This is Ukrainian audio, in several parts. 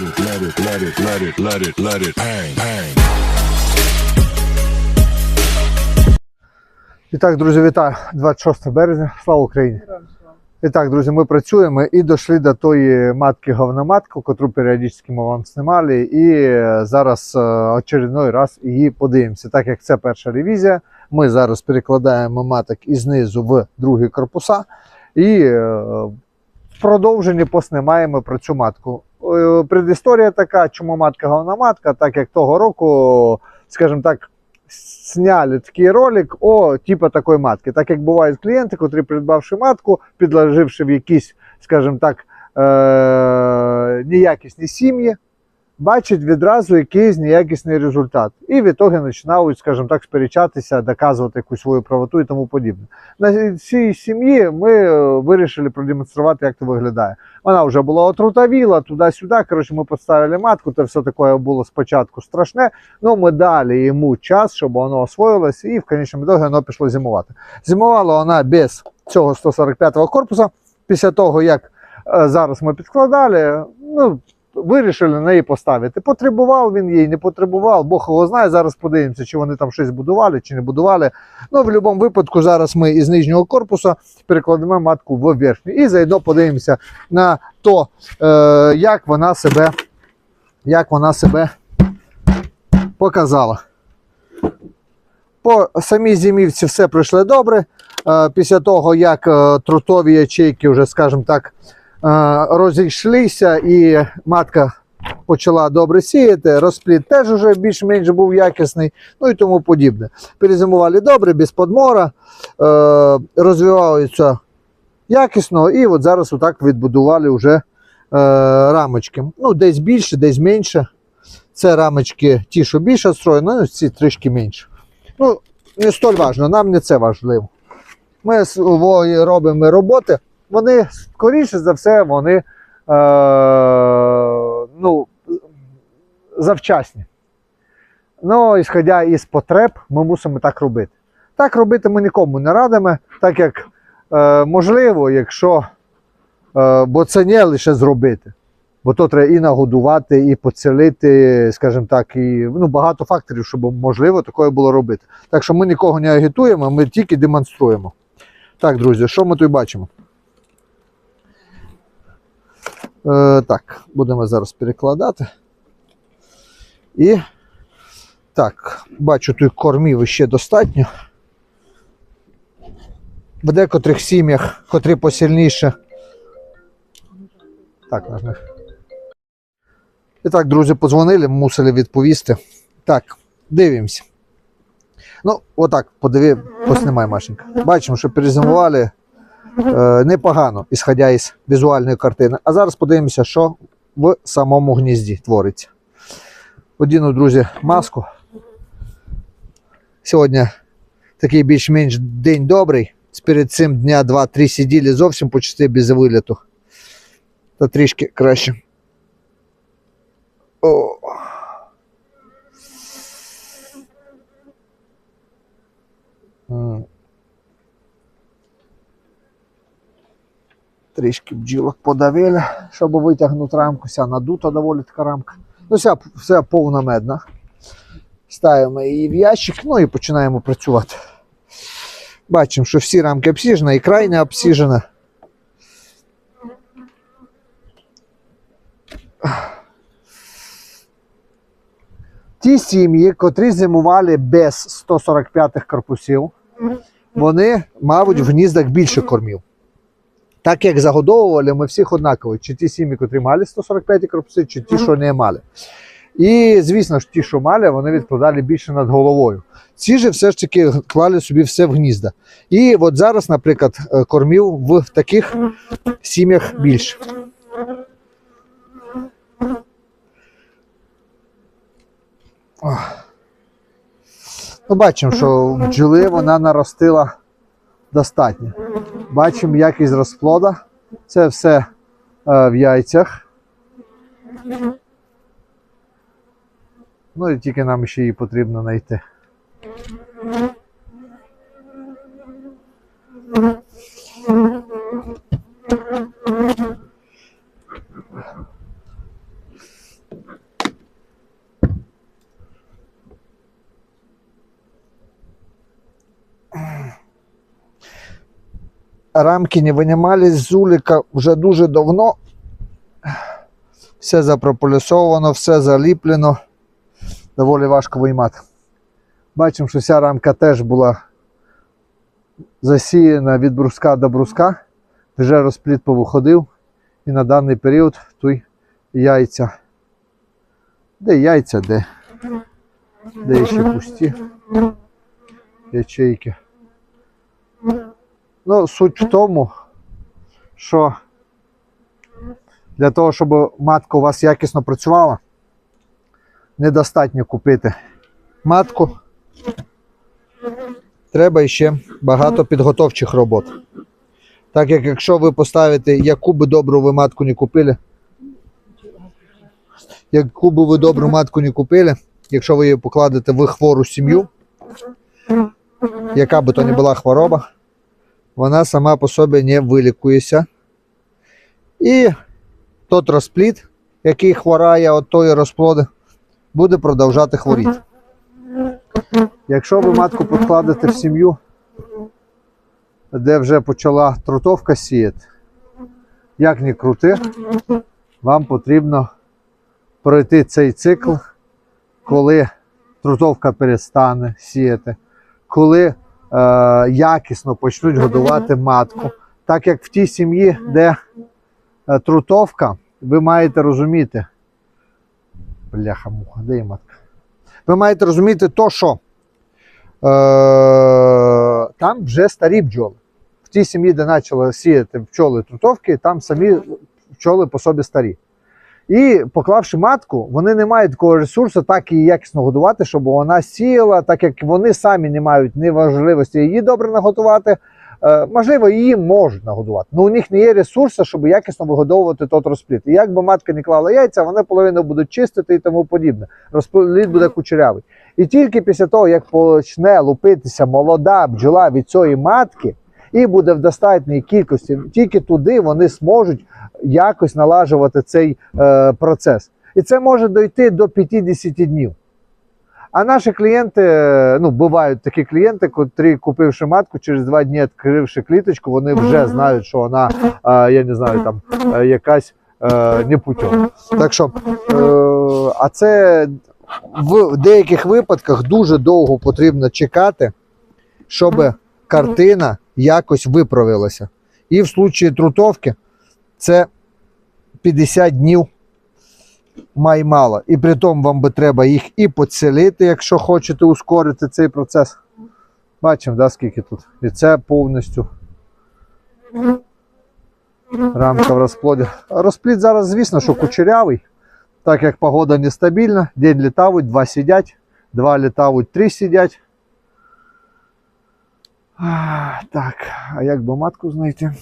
let it, let it, let it, let it, let it bang, bang. І так, друзі, вітаю 26 березня. Слава Україні! І так, друзі, ми працюємо і дійшли до тої матки говноматки, яку періодично ми вам знімали. І е, зараз е, очередной раз її подивимося. Так як це перша ревізія, ми зараз перекладаємо маток із низу в другі корпуса. І е, в продовженні поснімаємо про цю матку. Е, Предісторія така, чому матка говноматка, так як того року, скажімо так, сняли такий ролик о типу такої матки. Так як бувають клієнти, котрі придбавши матку, підложивши в якісь, скажімо так, е- неякісні сім'ї, бачать відразу якийсь неякісний результат. І в ітогі починають, скажімо так, сперечатися, доказувати якусь свою правоту і тому подібне. На цій сім'ї ми е, вирішили продемонструвати, як це виглядає. Вона вже була отрутавіла, туди-сюди. Коротше, ми поставили матку, це все таке було спочатку страшне. Ну, ми дали йому час, щоб воно освоїлося, і в конечному ітогі воно пішло зимувати. Зимувала вона без цього 145-го корпуса. Після того, як е, зараз ми підкладали, ну, вирішили на неї поставити. Потребував він її, не потребував, Бог його знає. Зараз подивимося, чи вони там щось будували, чи не будували. Ну, в будь-якому випадку, зараз ми із нижнього корпуса перекладемо матку в верхню. І заодно подивимося на то, е, як вона себе, як вона себе показала. По самій зимівці все пройшло добре. Е, Після того, як е, трутові ячейки вже, скажімо так, розійшлися і матка почала добре сіяти, розплід теж вже більш-менш був якісний, ну і тому подібне. Перезимували добре, без подмора, е, розвиваються якісно, і от зараз отак відбудували вже е, рамочки. Ну, десь більше, десь менше. Це рамочки ті, що більше строєно, ну, ці трішки менше. Ну, не столь важливо, нам не це важливо. Ми робимо роботи, вони, скоріше за все, вони е, ну, завчасні. Ну, ісходя із потреб, ми мусимо так робити. Так робити ми нікому не радимо, так як е, можливо, якщо, е, бо це не лише зробити. Бо то треба і нагодувати, і поцілити, скажімо так, і ну, багато факторів, щоб можливо таке було робити. Так що ми нікого не агітуємо, ми тільки демонструємо. Так, друзі, що ми тут бачимо? Е, так, будемо зараз перекладати. І так, бачу, тут кормів ще достатньо. В декотрих сім'ях, котрі посильніше. Так, них. І так, друзі, подзвонили, мусили відповісти. Так, дивимося. Ну, отак, подиви, поснімай, Машенька. Бачимо, що перезимували е, непогано, ісходя із візуальної картини. А зараз подивимося, що в самому гнізді твориться. Одіну, друзі, маску. Сьогодні такий більш-менш день добрий. Перед цим дня 2-3 сиділи зовсім почти без виліту. Та трішки краще. О. М. Трішки бджілок подавили, щоб витягнути рамку. Вся надута доволі така рамка. Ну, вся, вся повна медна. Ставимо її в ящик, ну і починаємо працювати. Бачимо, що всі рамки обсіжені і крайня обсіжена. Ті сім'ї, котрі зимували без 145-х корпусів, вони, мабуть, в гніздах більше кормів. Так як загодовували, ми всіх однакові, чи ті сім'ї, котрі мали 145 корпуси, чи ті, що не мали. І, звісно ж, ті, що мали, вони відкладали більше над головою. Ці ж все ж таки клали собі все в гнізда. І от зараз, наприклад, е, кормів в таких сім'ях більше. Ну, бачимо, що бджоли вона наростила достатньо. Бачимо якість розплода. Це все е, в яйцях. Ну і тільки нам ще її потрібно знайти. Рамки не винімались з уліка вже дуже давно. Все запрополісовано, все заліплено. Доволі важко виймати. Бачимо, що вся рамка теж була засіяна від бруска до бруска. Вже розпліт повиходив. І на даний період тут яйця. Де яйця, де? Де ще пусті ячейки. Ну, суть в тому, що для того, щоб матка у вас якісно працювала, недостатньо купити матку. Треба ще багато підготовчих робот. Так як якщо ви поставите, яку би добру ви матку не купили, яку би ви добру матку не купили, якщо ви її покладете в хвору сім'ю, яка би то не була хвороба, вона сама по собі не вилікується. І тот розплід, який хворає від тої розплоди, буде продовжати хворіти. Якщо ви матку покладете в сім'ю, де вже почала трутовка сіяти, як не крути, вам потрібно пройти цей цикл, коли трутовка перестане сіяти, коли якісно почнуть годувати матку. Так як в тій сім'ї, де е, трутовка, ви маєте розуміти. Бляха муха, де є матка? Ви маєте розуміти то, що е, там вже старі бджоли. В тій сім'ї, де почали сіяти пчоли трутовки, там самі пчоли по собі старі. І поклавши матку, вони не мають такого ресурсу, так її якісно годувати, щоб вона сіяла, так як вони самі не мають ні важливості її добре наготувати. Е, можливо, її можуть нагодувати, але у них не є ресурсу, щоб якісно вигодовувати тот розплід. І як би матка не клала яйця, вони половину будуть чистити і тому подібне. Розплід буде кучерявий. І тільки після того, як почне лупитися молода бджола від цієї матки, і буде в достатній кількості, тільки туди вони зможуть якось налажувати цей е, процес. І це може дойти до 50 днів. А наші клієнти, е, ну, бувають такі клієнти, котрі, купивши матку, через два дні відкривши кліточку, вони вже знають, що вона, е, я не знаю, там е, якась е, непутьова. Так що, е, а це в деяких випадках дуже довго потрібно чекати, щоб картина якось виправилася. І в случаї трутовки це 50 днів май мало. І при тому вам би треба їх і поцілити, якщо хочете ускорити цей процес. Бачимо, да, скільки тут. І це повністю рамка в розплоді. Розплід зараз, звісно, що кучерявий, так як погода нестабільна, день літають, два сидять, два літають, три сидять. А, Так, а як би матку знайти?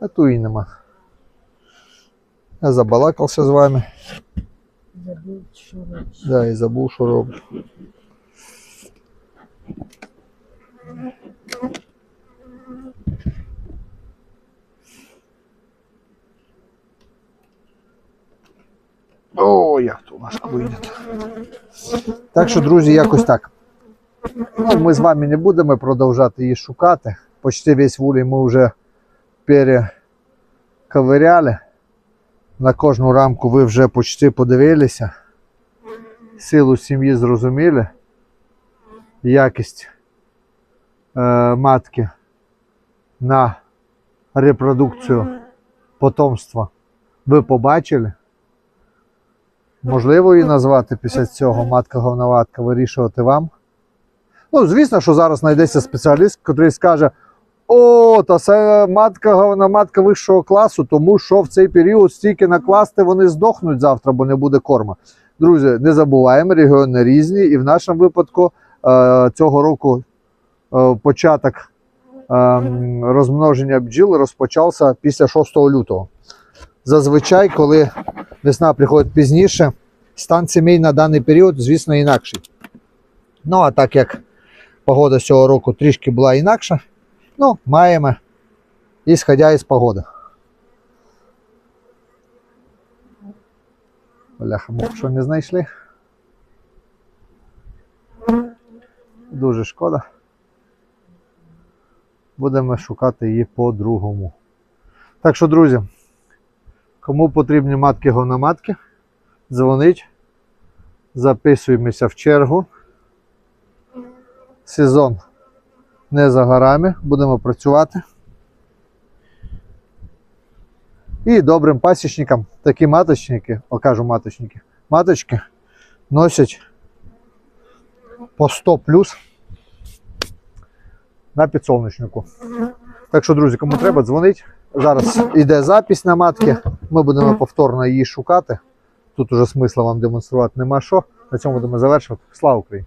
А ту і нема. Я забалакався з вами. Забув, що робиш. Да, і забув, що роблю. О, як то у нас вийде. Так що, друзі, якось так. Ну, ми з вами не будемо продовжати її шукати. Почти весь вулій ми вже перековиряли. На кожну рамку ви вже почти подивилися. Силу сім'ї зрозуміли. Якість е, матки на репродукцію потомства ви побачили. Можливо її назвати після цього матка-говноватка, вирішувати вам. Ну, звісно, що зараз знайдеться спеціаліст, який скаже: о, та це матка говна матка вищого класу, тому що в цей період стільки накласти вони здохнуть завтра, бо не буде корма. Друзі, не забуваємо, регіони різні, і в нашому випадку е, цього року е, початок е, розмноження бджіл розпочався після 6 лютого. Зазвичай, коли весна приходить пізніше, стан сімей на даний період, звісно, інакший. Ну, а так як погода цього року трішки була інакша, ну, маємо, ісходя із погоди. Бляха, мух, що не знайшли. Дуже шкода. будемо шукати її по-другому. Так що, друзі, кому потрібні матки говноматки, дзвонить, записуємося в чергу. Сезон не за горами, будемо працювати. І добрим пасічникам такі маточники, о кажу маточники, маточки носять по 100 плюс на підсолнечнику. Так що, друзі, кому треба, дзвонить. Зараз йде запись на матки. Ми будемо повторно її шукати. Тут уже смисла вам демонструвати нема що. На цьому будемо завершувати. Слава Україні!